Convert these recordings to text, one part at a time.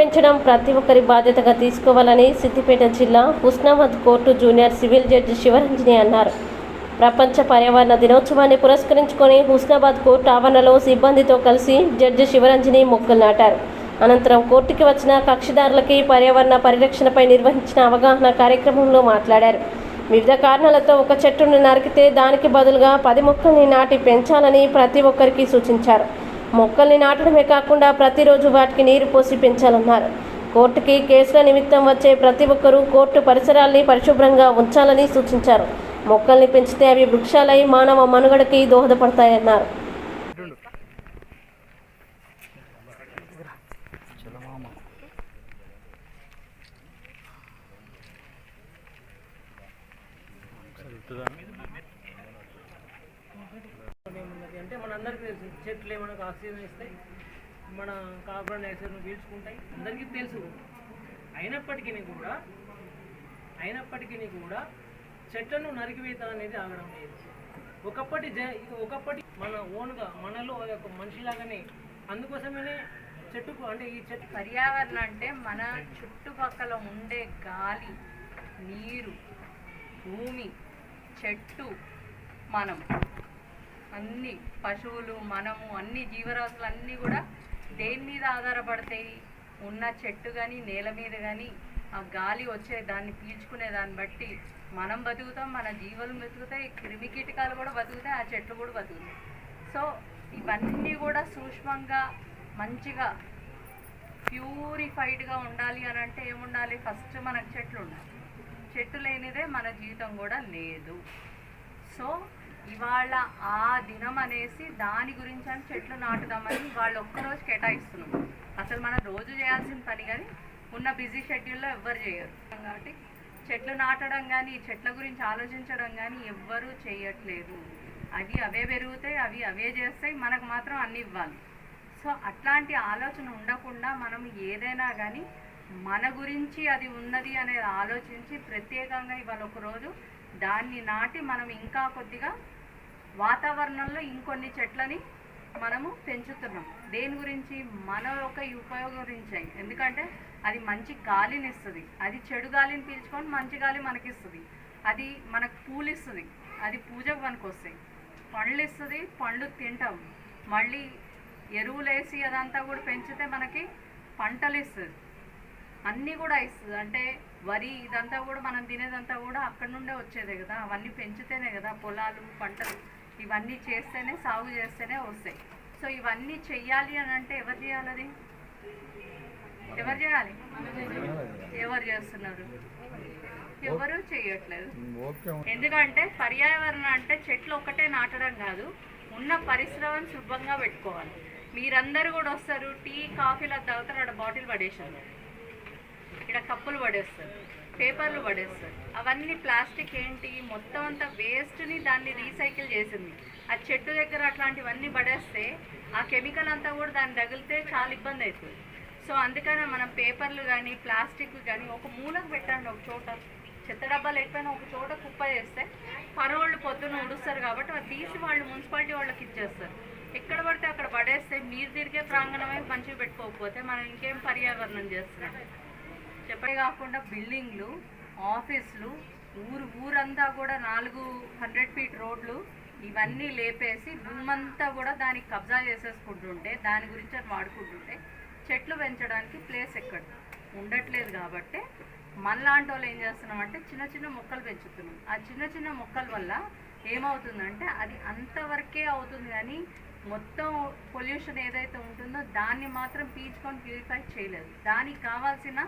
పెంచడం ప్రతి ఒక్కరి బాధ్యతగా తీసుకోవాలని సిద్దిపేట జిల్లా Husnabad court junior civil judge Sivaranjani అన్నారు. ప్రపంచ పర్యావరణ దినోత్సవాన్ని పురస్కరించుకొని హుస్నాబాద్ కోర్టు ఆవరణలో సిబ్బందితో కలిసి జడ్జి శివరంజని మొక్కలు నాటారు. అనంతరం కోర్టుకి వచ్చిన కక్షిదారులకి పర్యావరణ పరిరక్షణపై నిర్వహించిన అవగాహన కార్యక్రమంలో మాట్లాడారు. వివిధ కారణాలతో ఒక చెట్టును నరికితే దానికి బదులుగా పది మొక్కల్ని నాటి పెంచాలని ప్రతి ఒక్కరికి సూచించారు. మొక్కల్ని నాటడమే కాకుండా ప్రతిరోజు వాటికి నీరు పోసి పెంచాలన్నారు. కోర్టుకి కేసుల నిమిత్తం వచ్చే ప్రతి ఒక్కరూ కోర్టు పరిసరాల్ని పరిశుభ్రంగా ఉంచాలని సూచించారు. మొక్కల్ని పెంచితే అవి వృక్షాలై మానవ మనుగడకి దోహదపడతాయన్నారు. మనందరికీ తెలుసు చెట్లు మనకు ఆక్సిజన్ ఇస్తాయి మన కార్బన్ డైఆక్సైడ్ను పీల్చుకుంటాయి అందరికీ తెలుసు. అయినప్పటికీ కూడా అయినప్పటికీ కూడా చెట్లను నరికివేత అనేది ఆగడం లేదు. ఒకప్పటి జ ఒకప్పటి మన ఓన్గా మనలో ఒక మనిషిలాగానే అందుకోసమనే చెట్టుకు అంటే ఈ చెట్టు పర్యావరణం అంటే మన చుట్టుపక్కల ఉండే గాలి నీరు భూమి చెట్టు మనం. అన్ని పశువులు మనము అన్ని జీవరాశులు అన్నీ కూడా దేని మీద ఆధారపడతాయి? ఉన్న చెట్టు కానీ నేల మీద కానీ ఆ గాలి వచ్చే దాన్ని పీల్చుకునే దాన్ని బట్టి మనం బతుకుతాం మన జీవులు బతుకుతాయి క్రిమి కీటకాలు కూడా బతుకుతాయి ఆ చెట్లు కూడా బతుకుతాయి. సో ఇవన్నీ కూడా సూక్ష్మంగా మంచిగా ప్యూరిఫైడ్గా ఉండాలి అని అంటే ఏముండాలి? ఫస్ట్ మనకు చెట్లు ఉండాలి. చెట్టు లేనిదే మన జీవితం కూడా లేదు. సో ఇవాళ ఆ దినం అనేసి దాని గురించి అని చెట్లు నాటుదామని వాళ్ళు ఒక్కరోజు కేటాయిస్తున్నాం. అసలు మనం రోజు చేయాల్సిన పని కానీ ఉన్న బిజీ షెడ్యూల్లో ఎవ్వరు చేయరు. కాబట్టి చెట్లు నాటడం కానీ చెట్ల గురించి ఆలోచించడం కానీ ఎవ్వరూ చేయట్లేదు. అవి అవే పెరుగుతాయి అవి అవే చేస్తాయి మనకు మాత్రం అన్ని ఇవ్వాలి. సో అట్లాంటి ఆలోచన ఉండకుండా మనం ఏదైనా కానీ మన గురించి అది ఉన్నది అనేది ఆలోచించి ప్రత్యేకంగా ఇవాళ ఒకరోజు దాన్ని నాటి మనం ఇంకా కొద్దిగా వాతావరణంలో ఇంకొన్ని చెట్లని మనము పెంచుతున్నాం. దేని గురించి? మన యొక్క ఉపయోగం గురించి. ఎందుకంటే అది మంచి గాలిని ఇస్తుంది. అది చెడు గాలిని పీల్చుకొని మంచి గాలి మనకిస్తుంది. అది మనకు పూలు ఇస్తుంది అది పూజకు మనకు వస్తాయి. పండ్లు ఇస్తుంది పండ్లు తింటాం. మళ్ళీ ఎరువులు వేసి అదంతా కూడా పెంచితే మనకి పంటలు ఇస్తుంది. అన్నీ కూడా ఇస్తుంది. అంటే వరి ఇదంతా కూడా మనం తినేదంతా కూడా అక్కడి నుండే వచ్చేదే కదా. అవన్నీ పెంచితేనే కదా పొలాలు పంటలు ఇవన్నీ చేస్తేనే సాగు చేస్తేనే వస్తాయి. సో ఇవన్నీ చెయ్యాలి అని అంటే ఎవరు చేయాలి అది? ఎవరు చేయాలి? ఎవరు చేస్తున్నారు? ఎవరు చేయట్లేదు. ఎందుకంటే పర్యావరణం అంటే చెట్లు ఒకటే నాటడం కాదు. ఉన్న పరిశ్రమను శుభ్రంగా పెట్టుకోవాలి. మీరందరూ కూడా వస్తారు టీ కాఫీలు తాగుతారు అక్కడ బాటిల్ పడేసారు ఇక్కడ కప్పులు పడేస్తారు పేపర్లు పడేస్తారు. అవన్నీ ప్లాస్టిక్ ఏంటి? మొత్తం అంతా వేస్ట్ని దాన్ని రీసైకిల్ చేసింది. ఆ చెట్టు దగ్గర అట్లాంటివన్నీ పడేస్తే ఆ కెమికల్ అంతా కూడా దాన్ని తగిలితే చాలా ఇబ్బంది అవుతుంది. సో అందుకనే మనం పేపర్లు కానీ ప్లాస్టిక్ కానీ ఒక మూలకు పెట్టండి ఒక చోట. చెత్త డబ్బాలు ఎట్లయినా ఒక చోట కుప్ప చేస్తే పరోళ్ళు పొద్దున్న ఉడుస్తారు కాబట్టి అది తీసి వాళ్ళు మున్సిపాలిటీ వాళ్ళకి ఇచ్చేస్తారు. ఎక్కడ పడితే అక్కడ పడేస్తే మీరు తిరిగే ప్రాంగణమే మంచిగా పెట్టుకోకపోతే మనం ఇంకేం పర్యావరణం చేస్తున్నాం. చెప్పే కాకుండా బిల్డింగ్లు ఆఫీసులు ఊరు ఊరంతా కూడా నాలుగు హండ్రెడ్ ఫీట్ రోడ్లు ఇవన్నీ లేపేసి భూమంతా కూడా దానికి కబ్జా చేసేసుకుంటుంటే దాని గురించి అది వాడుకుంటుంటే చెట్లు పెంచడానికి ప్లేస్ ఎక్కడ? ఉండట్లేదు కాబట్టి మనలాంటి వాళ్ళు ఏం చేస్తున్నామంటే చిన్న చిన్న మొక్కలు పెంచుతున్నాం. ఆ చిన్న చిన్న మొక్కల వల్ల ఏమవుతుందంటే అది అంతవరకే అవుతుంది కానీ మొత్తం పొల్యూషన్ ఏదైతే ఉంటుందో దాన్ని మాత్రం పీల్చుకొని ప్యూరిఫై చేయలేదు. దానికి కావాల్సిన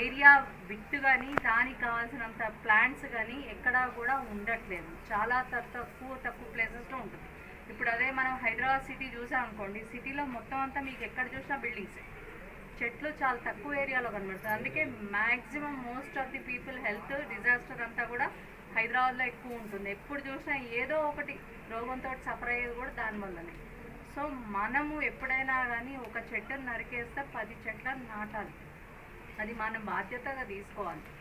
ఏరియా విత్ కానీ దానికి కావాల్సినంత ప్లాంట్స్ కానీ ఎక్కడా కూడా ఉండట్లేదు. చాలా తక్కువ తక్కువ ప్లేసెస్లో ఉంటుంది. ఇప్పుడు అదే మనం హైదరాబాద్ సిటీ చూసాం అనుకోండి సిటీలో మొత్తం అంతా మీకు ఎక్కడ చూసినా బిల్డింగ్సే చెట్లు చాలా తక్కువ ఏరియాలో కనబడుతుంది అందుకే maximum most of the people health disaster అంతా కూడా హైదరాబాద్లో ఎక్కువ ఉంటుంది. ఎప్పుడు చూసినా ఏదో ఒకటి రోగంతో సఫర్ అయ్యేది కూడా దానివల్లనే సో మనము ఎప్పుడైనా కానీ ఒక చెట్టును నరికేస్తే పది చెట్లను నాటాలి. అది మనం బాధ్యతగా తీసుకోవాలి.